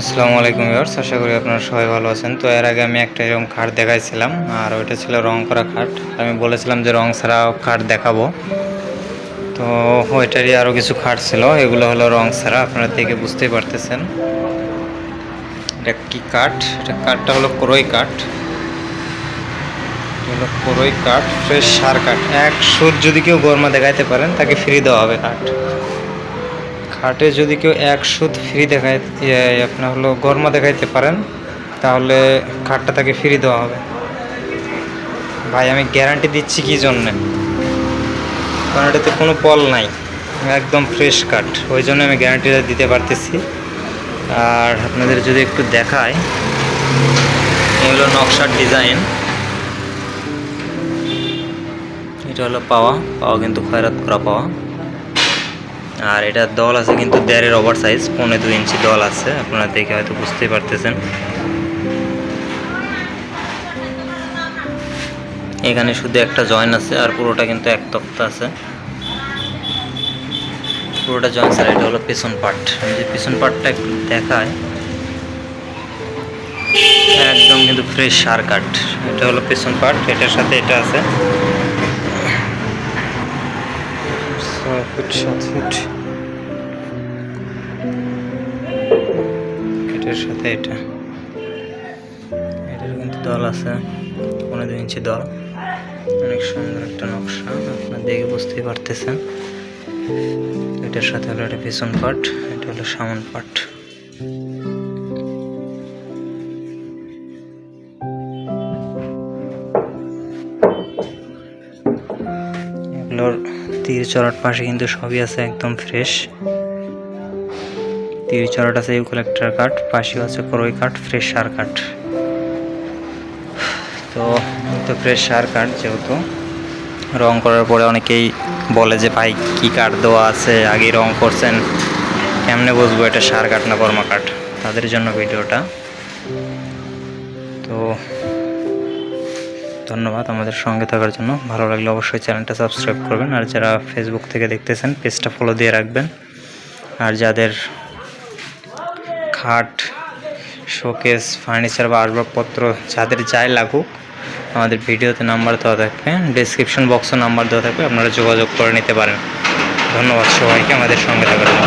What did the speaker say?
আসসালামু আলাইকুম ভিউয়ার্স, আশা করি আপনারা সবাই ভালো আছেন। তো এর আগে আমি একটা এরকম খাট দেখাইছিলাম, আর ওইটা ছিল রং করা খাট। আমি বলেছিলাম যে রং ছাড়া খাট দেখাবো। তো ওইটারই আরও কিছু খাট ছিল, এগুলো হলো রং ছাড়া, আপনারা দেখে বুঝতেই পারতেছেন। এটা কি কাঠ? এটা কাঠটা হলো করই কাঠ। হলো করই কাঠ, ফ্রেশ সার কাঠ। এক সুদ যদি কেউ গরমা দেখাইতে পারেন, তাকে ফ্রি দেওয়া হবে কাঠ। খাটে যদি কেউ এক সুদ ফ্রি দেখায় আপনার হলো গরমা দেখাইতে পারেন, তাহলে খাটটা তাকে ফ্রি দেওয়া হবে। ভাই, আমি গ্যারান্টি দিচ্ছি কি জন্যে? কারণ এটাতে কোনো পল নাই, একদম ফ্রেশ কাঠ ওই জন্য আমি গ্যারান্টিটা দিতে পারতেছি। আর আপনাদের যদি একটু দেখায় এগুলো নকশার ডিজাইন এটা হলো পাওয়া পাওয়া কিন্তু খয়রাত করা পাওয়া। আর এটা দল আছে কিন্তু দেড়ের ওভার সাইজ পনেরো দুই ইঞ্চি দল আছে। আপনারা দেখে হয়তো বুঝতেই পারতেছেন। এখানে শুধু একটা জয়েন আছে আর পুরোটা কিন্তু এক তক্তা আছে। পুরোটা জয়েন স্যার এটা হলো পেছন পার্ট যে পেছন পার্টটা একটু দেখায়। একদম কিন্তু ফ্রেশ সার কাট এটা হলো পেছন পার্ট এটার সাথে এটা আছে। ছয় ফুট সাত ফুট এটার সাথে এটা। এটার কিন্তু দল আছে, পনেরো ইঞ্চি দল। অনেক সুন্দর একটা নকশা, আপনার দেখে বুঝতেই পারতেছেন। এটার সাথে হলো এটা পিছন পাট, এটা হলো সামন পাট। এগুলোর তীর চড়ার পাশে কিন্তু সবই আছে একদম ফ্রেশ তীর চড়াট আছে ইউকোলেক্টার কাঠ পাশেও আছে করই কাঠ ফ্রেশ সার কাঠ তো তো ফ্রেশ সার কাঠ যেহেতু, রং করার পরে অনেকেই বলে যে, ভাই, কী কাঠ দেওয়া আছে? আগে রং করছেন। কেমনে বুঝব এটা সার কাঠ না বর্মা কাঠ তাদের জন্য ভিডিওটা। তো ধন্যবাদ আমাদের সঙ্গে থাকার জন্য। ভালো লাগলে অবশ্যই চ্যানেলটা সাবস্ক্রাইব করবেন। আর যারা ফেসবুক থেকে দেখতেছেন, পেজটা ফলো দিয়ে রাখবেন। আর যাদের খাট শোকেস ফার্নিচার বা আসবাবপত্র যাদের যাই লাগুক, আমাদের ভিডিওতে নাম্বার দেওয়া থাকবে। ডিসক্রিপশন বক্সে নাম্বার দেওয়া থাকবে। আপনারা যোগাযোগ করে নিতে পারেন। ধন্যবাদ সবাইকে আমাদের সঙ্গে থাকার জন্য।